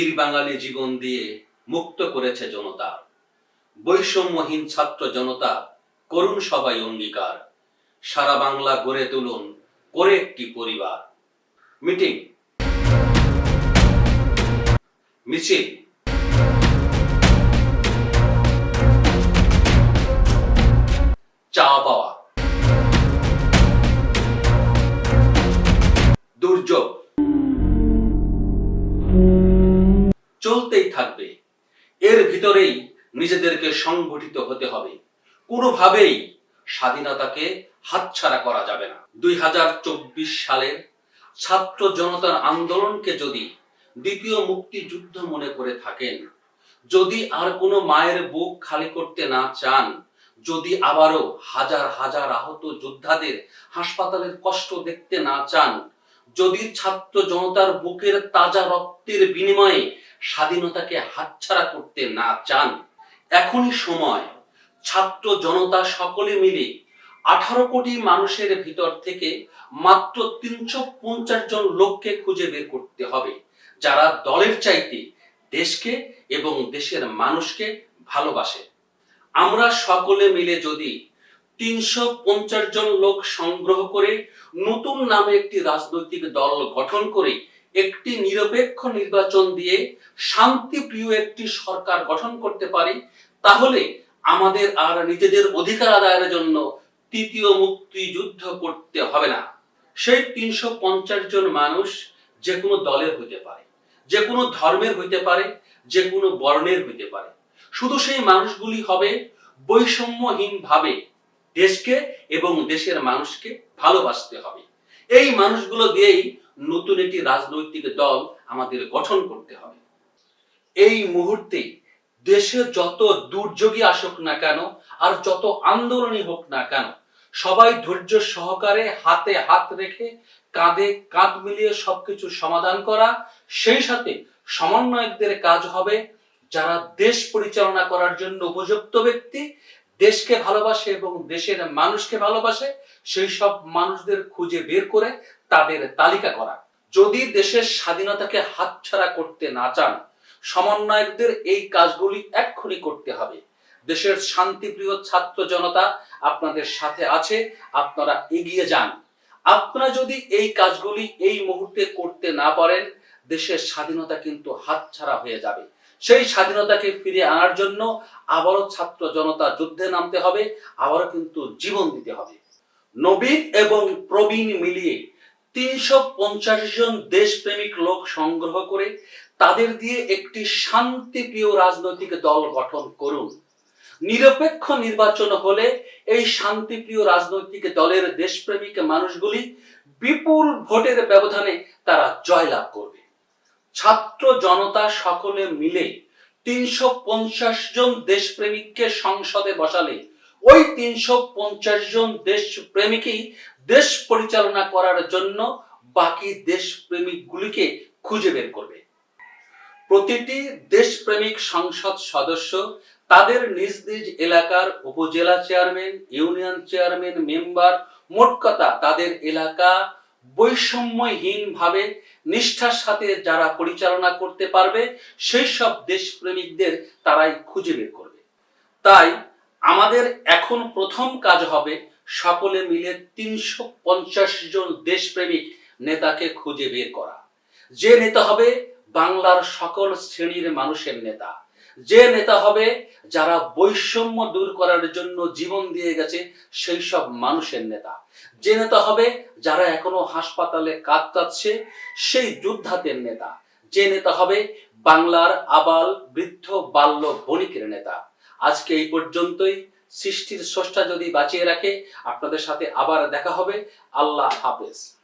বীর বাঙালি জীবন দিয়ে মুক্ত করেছে জনতা। বৈষম্যহীন ছাত্র জনতা করুন সবাই অঙ্গীকার। সারা বাংলা গড়ে তুলুন করে একটি পরিবার। মিটিং। মিছিল। চলতেই থাকবে। এর ভিতরেই নিজেদেরকে সংগঠিত হতে হবে। কোনোভাবেই স্বাধীনতাকে হাতছাড়া করা যাবে না। দুই হাজার চব্বিশ সালের ছাত্র জনতার আন্দোলনকে যদি দ্বিতীয় মুক্তিযুদ্ধ মনে করে থাকেন, যদি আর কোনো মায়ের বুক খালি করতে না চান, যদি আবারও হাজার হাজার আহত যোদ্ধাদের হাসপাতালের কষ্ট দেখতে না চান, যদি ছাত্র জনতার বুকের তাজা রক্তের বিনিময়ে স্বাধীনতাকে হাতছাড়া করতে না চান। এখনই সময়। ছাত্র জনতা সকলে মিলে আঠারো কোটি মানুষের ভিতর থেকে মাত্র তিনশো পঞ্চাশ জন লোককে খুঁজে বের করতে হবে, যারা দলের চাইতে দেশকে এবং দেশের মানুষকে ভালোবাসে। আমরা সকলে মিলে যদি তিনশো পঞ্চাশ জন লোক সংগ্রহ করে নতুন নামে একটি রাজনৈতিক দল গঠন করে একটি নিরপেক্ষ নির্বাচন দিয়ে শান্তিপ্রিয় একটি সরকার গঠন করতে পারি, তাহলে আমাদের আর নিজেদের অধিকার আদায়ের জন্য তৃতীয় মুক্তিযুদ্ধ করতে হবে না। সেই তিনশো পঞ্চাশ জন মানুষ যে কোনো দলের হইতে পারে, যে কোনো ধর্মের হইতে পারে, যে কোনো বর্ণের হইতে পারে। শুধু সেই মানুষগুলি হবে বৈষম্যহীন ভাবে দেশকে এবং দেশের মানুষকে ভালোবাসতে হবে। এই মানুষগুলো দিয়েই নতুন একটি রাজনৈতিক দল আমাদের গঠন করতে হবে। এই মুহূর্তে দেশে যত দুর্যোগী আসুক না কেন, আর যত আন্দোলনই হোক না কেন, সবাই ধৈর্য সহকারে হাতে হাত রেখে কাঁধে কাঁধ মিলিয়ে সবকিছু সমাধান করা, সেই সাথে সমন্বয়কদের কাজ হবে। যারা দেশ পরিচালনা করার জন্য উপযুক্ত ব্যক্তি, দেশকে ভালোবাসে এবং দেশের মানুষকে ভালোবাসে, সেই সব মানুষদের খুঁজে বের করে তাদের তালিকা করা। যদি দেশের স্বাধীনতাকে হাতছাড়া করতে না চান, সমন্বয়কদের এই কাজগুলি এক্ষুনি করতে হবে। দেশের শান্তিপ্রিয় ছাত্র জনতা আপনাদের সাথে আছে, আপনারা এগিয়ে যান। আপনারা যদি এই কাজগুলি এই মুহূর্তে করতে না পারেন, দেশের স্বাধীনতা কিন্তু হাতছাড়া হয়ে যাবে। সেই স্বাধীনতাকে ফিরে আনার জন্য আবারও ছাত্র জনতা যুদ্ধে নামতে হবে, আবারও কিন্তু জীবন দিতে হবে। নবীন এবং প্রবীণ মিলিয়ে তিনশো পঞ্চাশ জন দেশপ্রেমিক লোক সংগ্রহ করে তাদের দিয়ে একটি শান্তিপ্রিয় রাজনৈতিক দল গঠন করুন। নিরপেক্ষ নির্বাচন হলে এই শান্তিপ্রিয় রাজনৈতিক দলের দেশপ্রেমিক মানুষগুলি বিপুল ভোটের ব্যবধানে তারা জয়লাভ করবে। ছাত্র জনতা সকলে মিলে তিনশো পঞ্চাশ জন দেশপ্রেমিককে সংসদে বসালে ওই তিনশো পঞ্চাশ জন দেশপ্রেমিকই দেশ পরিচালনা করার জন্য বাকি দেশপ্রেমিকগুলিকে খুঁজে বের করবে। প্রতিটি দেশপ্রেমিক সংসদ সদস্য তাদের নিজ নিজ এলাকার উপজেলা চেয়ারম্যান, ইউনিয়ন চেয়ারম্যান, মেম্বার, মোট কথা তাদের এলাকা বৈষম্যহীন ভাবে নিষ্ঠার সাথে যারা পরিচালনা করতে পারবে, সেই সব দেশপ্রেমিকদের তারাই খুঁজে বের করবে। তাই আমাদের এখন প্রথম কাজ হবে সকলে মিলে তিনশো পঞ্চাশ জন দেশপ্রেমিক নেতাকে খুঁজে বের করা। যে নেতা হবে বাংলার সকল শ্রেণির মানুষের নেতা। যে নেতা হবে যারা বৈষম্য দূর করার জন্য জীবন দিয়ে গেছে সেই সব মানুষের নেতা। যে নেতা হবে যারা এখনও হাসপাতালে কাজ কাতরাচ্ছে সেই যোদ্ধাদের নেতা। যে নেতা হবে বাংলার আবাল বৃদ্ধ বাল্য বণিকের নেতা। আজকে এই পর্যন্তই। সৃষ্টির স্রষ্টা যদি বাঁচিয়ে রাখে আপনাদের সাথে আবার দেখা হবে। আল্লাহ হাফেজ।